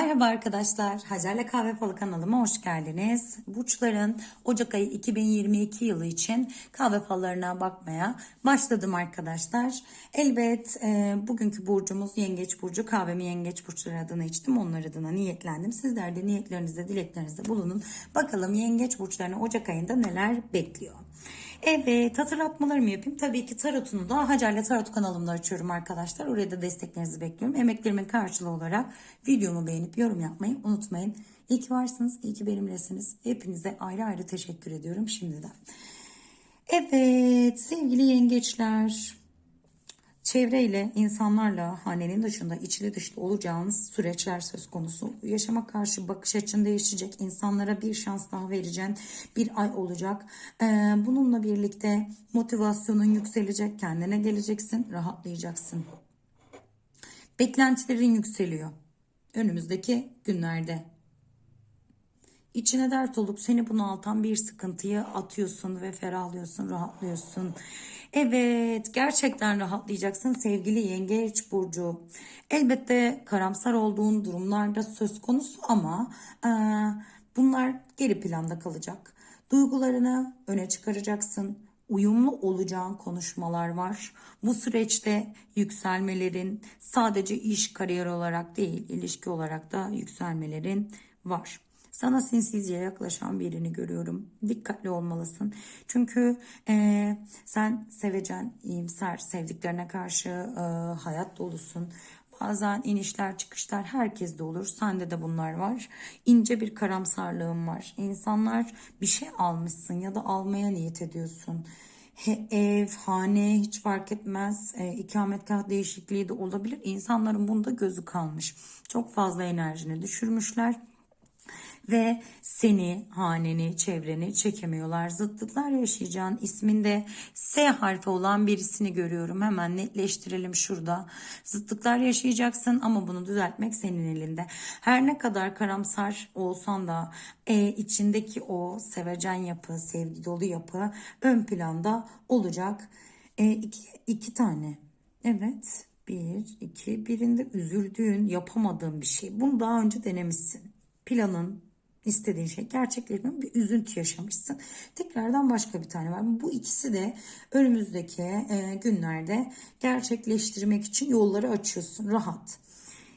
Merhaba arkadaşlar. Hacer'le Kahve Falı kanalıma hoş geldiniz. Burçların Ocak ayı 2022 yılı için kahve fallarına bakmaya başladım arkadaşlar. Elbet e, bugünkü burcumuz Yengeç Burcu. Kahvemi Yengeç Burçları adına içtim. Onlar adına niyetlendim. Sizler de niyetlerinizde, dileklerinizde bulunun. Bakalım Yengeç Burçlarını Ocak ayında neler bekliyor. Evet hatırlatmalarımı yapayım. Tabii ki tarotunu da Hacer'le Tarot kanalımda açıyorum arkadaşlar. Oraya da desteklerinizi bekliyorum. Emeklerimin karşılığı olarak videomu beğenip yorum yapmayı unutmayın. İyi ki varsınız, iyi ki benimlesiniz. Hepinize ayrı ayrı teşekkür ediyorum şimdiden. Evet sevgili yengeçler. Çevreyle, insanlarla, hanenin dışında, içli dışlı olacağınız süreçler söz konusu. Yaşama karşı bakış açın değişecek. İnsanlara bir şans daha vereceğin bir ay olacak. Ee, bununla birlikte motivasyonun yükselecek. Kendine geleceksin, rahatlayacaksın. Beklentilerin yükseliyor. Önümüzdeki günlerde. İçine dert olup seni bunaltan bir sıkıntıyı atıyorsun ve ferahlıyorsun, rahatlıyorsun. Evet, gerçekten rahatlayacaksın sevgili Yengeç burcu. Elbette karamsar olduğun durumlarda söz konusu ama e, bunlar geri planda kalacak. Duygularını öne çıkaracaksın. Uyumlu olacağın konuşmalar var. Bu süreçte yükselmelerin sadece iş kariyer olarak değil, ilişki olarak da yükselmelerin var. Sana sinsizce yaklaşan birini görüyorum. Dikkatli olmalısın. Çünkü e, sen sevecen, iyimser, sevdiklerine karşı e, hayat dolusun. Bazen inişler çıkışlar herkeste olur. Sende de bunlar var. İnce bir karamsarlığın var. İnsanlar bir şey almışsın ya da almaya niyet ediyorsun. He, ev, hane hiç fark etmez. E, ikametgah değişikliği de olabilir. İnsanların bunda gözü kalmış. Çok fazla enerjini düşürmüşler ve seni, haneni, çevreni çekemiyorlar. Zıtlıklar yaşayacağın isminde S harfi olan birisini görüyorum. Hemen netleştirelim şurada. Zıtlıklar yaşayacaksın ama bunu düzeltmek senin elinde. Her ne kadar karamsar olsan da e, içindeki o sevecen yapı, sevgi dolu yapı ön planda olacak. E, iki, iki tane. Evet. Bir, iki. Birinde üzüldüğün, yapamadığın bir şey. Bunu daha önce denemişsin. Planın, istediğin şey gerçekleşmiyor bir üzüntü yaşamışsın. Tekrardan başka bir tane var. Bu ikisi de önümüzdeki e, günlerde gerçekleştirmek için yolları açıyorsun. Rahat.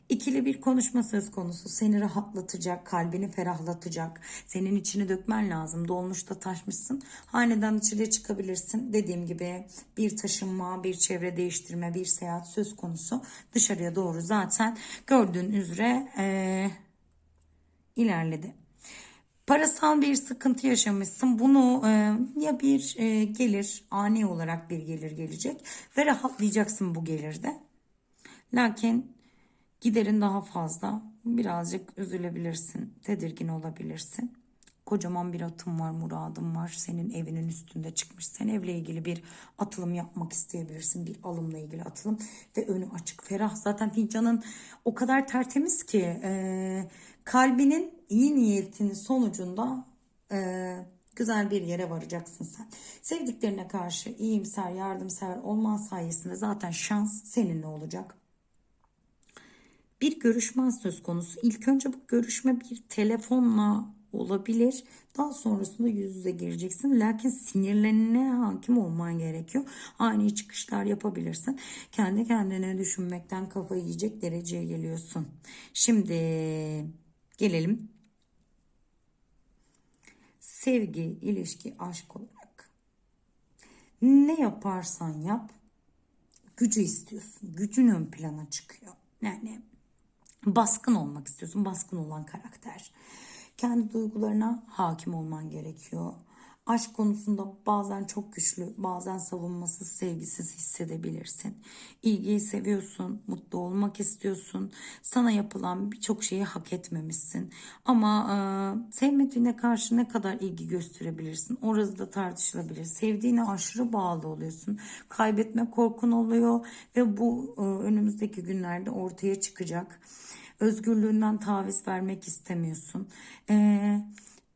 İkili bir konuşma söz konusu. Seni rahatlatacak, kalbini ferahlatacak. Senin içini dökmen lazım. Dolmuşta taşmışsın. Haneden içeriye çıkabilirsin. Dediğim gibi bir taşınma, bir çevre değiştirme, bir seyahat söz konusu. Dışarıya doğru zaten gördüğün üzere ee, ilerledi. Parasal bir sıkıntı yaşamışsın. Bunu e, ya bir e, gelir, ani olarak bir gelir gelecek ve rahatlayacaksın bu gelirde. Lakin giderin daha fazla. Birazcık üzülebilirsin, tedirgin olabilirsin. Kocaman bir atım var, muradım var. Senin evinin üstünde çıkmış. Sen evle ilgili bir atılım yapmak isteyebilirsin. Bir alımla ilgili atılım ve önü açık, ferah. Zaten fincanın o kadar tertemiz ki e, kalbinin iyi niyetinin sonucunda e, güzel bir yere varacaksın sen. Sevdiklerine karşı iyimser, yardımsever olman sayesinde zaten şans seninle olacak. Bir görüşme söz konusu. İlk önce bu görüşme bir telefonla olabilir. Daha sonrasında yüz yüze gireceksin. Lakin sinirlerine hakim olman gerekiyor. Ani çıkışlar yapabilirsin. Kendi kendine düşünmekten kafayı yiyecek dereceye geliyorsun. Şimdi gelelim sevgi, ilişki, aşk olarak. Ne yaparsan yap gücü istiyorsun. Gücün ön plana çıkıyor. Yani baskın olmak istiyorsun. Baskın olan karakter. Kendi duygularına hakim olman gerekiyor. Aşk konusunda bazen çok güçlü, bazen savunmasız, sevgisiz hissedebilirsin. İlgiyi seviyorsun, mutlu olmak istiyorsun. Sana yapılan birçok şeyi hak etmemişsin. Ama e, sevmediğine karşı ne kadar ilgi gösterebilirsin? Orası da tartışılabilir. Sevdiğine aşırı bağlı oluyorsun. Kaybetme korkun oluyor ve bu e, önümüzdeki günlerde ortaya çıkacak. Özgürlüğünden taviz vermek istemiyorsun. Eee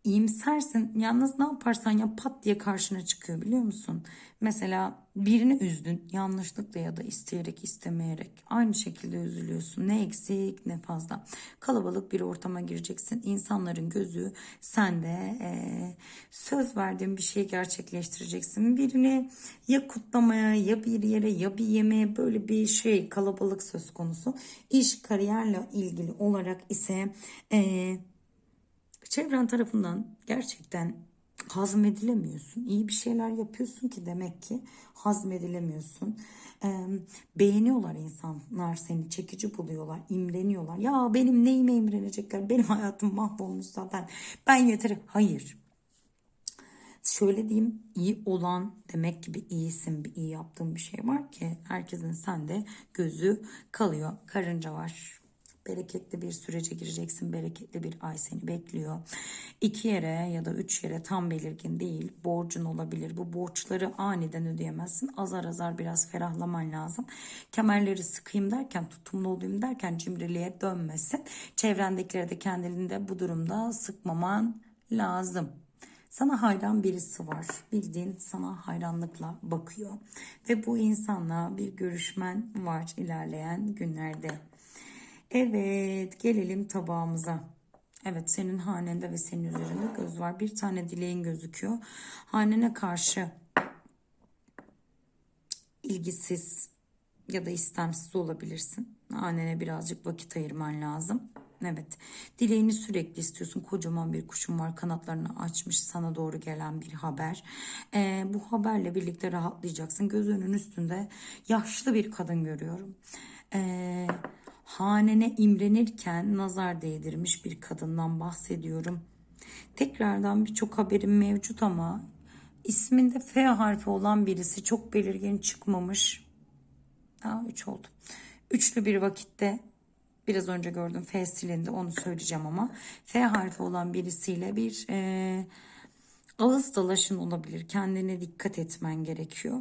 iyimsersin. Yalnız ne yaparsan ya pat diye karşına çıkıyor biliyor musun? Mesela birini üzdün yanlışlıkla ya da isteyerek istemeyerek aynı şekilde üzülüyorsun. Ne eksik ne fazla. Kalabalık bir ortama gireceksin. İnsanların gözü sende eee, söz verdiğin bir şeyi gerçekleştireceksin. Birini ya kutlamaya ya bir yere ya bir yemeğe böyle bir şey kalabalık söz konusu. İş kariyerle ilgili olarak ise eee çevren tarafından gerçekten hazmedilemiyorsun. İyi bir şeyler yapıyorsun ki demek ki hazmedilemiyorsun. Ee, beğeniyorlar insanlar seni çekici buluyorlar, imreniyorlar. Ya benim neyime imrenecekler? Benim hayatım mahvolmuş zaten. Ben yeter. Hayır. Şöyle diyeyim iyi olan demek ki bir iyisin bir iyi yaptığın bir şey var ki herkesin sende gözü kalıyor. Karınca var. Bereketli bir sürece gireceksin. Bereketli bir ay seni bekliyor. İki yere ya da üç yere tam belirgin değil. Borcun olabilir. Bu borçları aniden ödeyemezsin. Azar azar biraz ferahlaman lazım. Kemerleri sıkayım derken, tutumlu olayım derken cimriliğe dönmesin. Çevrendekilere de kendini de bu durumda sıkmaman lazım. Sana hayran birisi var. Bildiğin sana hayranlıkla bakıyor. Ve bu insanla bir görüşmen var ilerleyen günlerde. Evet gelelim tabağımıza. Evet senin hanende ve senin üzerinde göz var. Bir tane dileğin gözüküyor. Hanene karşı ilgisiz ya da istemsiz olabilirsin. Annene birazcık vakit ayırman lazım. Evet. Dileğini sürekli istiyorsun. Kocaman bir kuşun var. Kanatlarını açmış sana doğru gelen bir haber. Ee, bu haberle birlikte rahatlayacaksın. Göz önün üstünde yaşlı bir kadın görüyorum. Ee, hanene imrenirken nazar değdirmiş bir kadından bahsediyorum. Tekrardan birçok haberim mevcut ama isminde F harfi olan birisi çok belirgin çıkmamış. Aa, 3 oldu. Üçlü bir vakitte biraz önce gördüm F silindi onu söyleyeceğim ama F harfi olan birisiyle bir e, ağız dalaşın olabilir. Kendine dikkat etmen gerekiyor.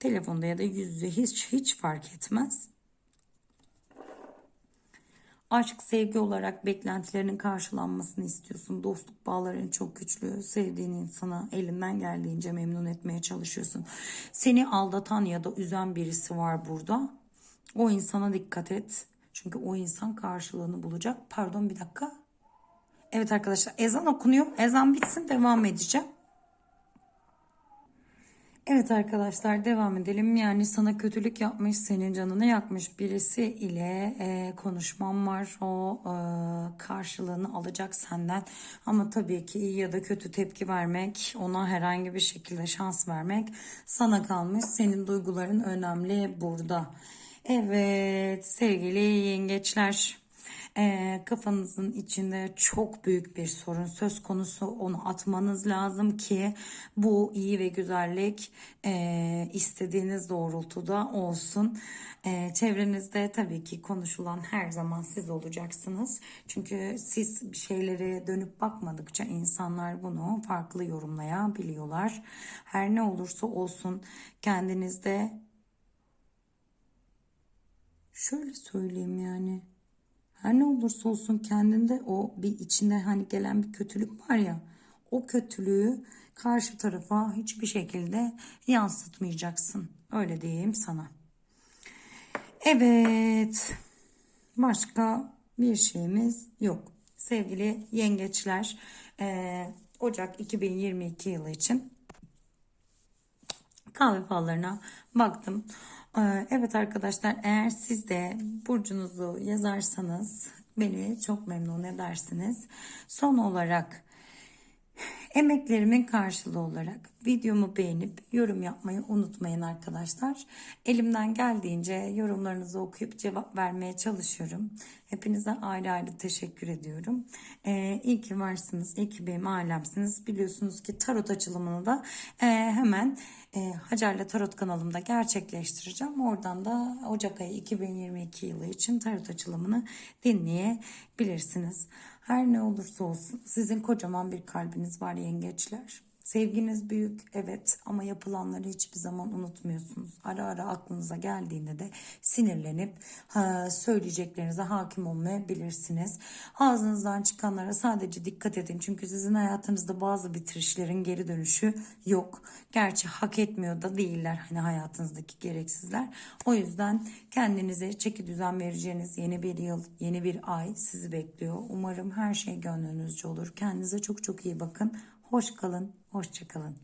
Telefonda ya da yüz yüze hiç hiç fark etmez. Aşk, sevgi olarak beklentilerinin karşılanmasını istiyorsun. Dostluk bağların çok güçlü. Sevdiğin insana elinden geldiğince memnun etmeye çalışıyorsun. Seni aldatan ya da üzen birisi var burada. O insana dikkat et. Çünkü o insan karşılığını bulacak. Pardon bir dakika. Evet arkadaşlar ezan okunuyor. Ezan bitsin devam edeceğim. Evet arkadaşlar devam edelim. Yani sana kötülük yapmış, senin canını yakmış birisi ile e, konuşmam var. O e, karşılığını alacak senden. Ama tabii ki iyi ya da kötü tepki vermek, ona herhangi bir şekilde şans vermek sana kalmış. Senin duyguların önemli burada. Evet sevgili yengeçler. Ee, kafanızın içinde çok büyük bir sorun söz konusu onu atmanız lazım ki bu iyi ve güzellik e, istediğiniz doğrultuda olsun. E, çevrenizde tabii ki konuşulan her zaman siz olacaksınız. Çünkü siz bir şeylere dönüp bakmadıkça insanlar bunu farklı yorumlayabiliyorlar. Her ne olursa olsun kendinizde şöyle söyleyeyim yani her ne olursa olsun kendinde o bir içinde hani gelen bir kötülük var ya o kötülüğü karşı tarafa hiçbir şekilde yansıtmayacaksın. Öyle diyeyim sana. Evet. Başka bir şeyimiz yok. Sevgili yengeçler, eee, Ocak 2022 yılı için kahve fallarına baktım. Ee, Evet arkadaşlar eğer siz de burcunuzu yazarsanız beni çok memnun edersiniz. Son olarak Emeklerimin karşılığı olarak videomu beğenip yorum yapmayı unutmayın arkadaşlar. Elimden geldiğince yorumlarınızı okuyup cevap vermeye çalışıyorum. Hepinize ayrı ayrı teşekkür ediyorum. Ee, iyi ki varsınız, iyi ki benim ailemsiniz. Biliyorsunuz ki tarot açılımını da e, hemen e, Hacer'le Tarot kanalımda gerçekleştireceğim. Oradan da Ocak ayı 2022 yılı için tarot açılımını dinleyebilirsiniz. Her ne olursa olsun sizin kocaman bir kalbiniz var yengeçler. Sevginiz büyük evet ama yapılanları hiçbir zaman unutmuyorsunuz. Ara ara aklınıza geldiğinde de sinirlenip ha, söyleyeceklerinize hakim olmayabilirsiniz. Ağzınızdan çıkanlara sadece dikkat edin. Çünkü sizin hayatınızda bazı bitirişlerin geri dönüşü yok. Gerçi hak etmiyor da değiller hani hayatınızdaki gereksizler. O yüzden kendinize çeki düzen vereceğiniz yeni bir yıl, yeni bir ay sizi bekliyor. Umarım her şey gönlünüzce olur. Kendinize çok çok iyi bakın. Hoş kalın, hoşça kalın.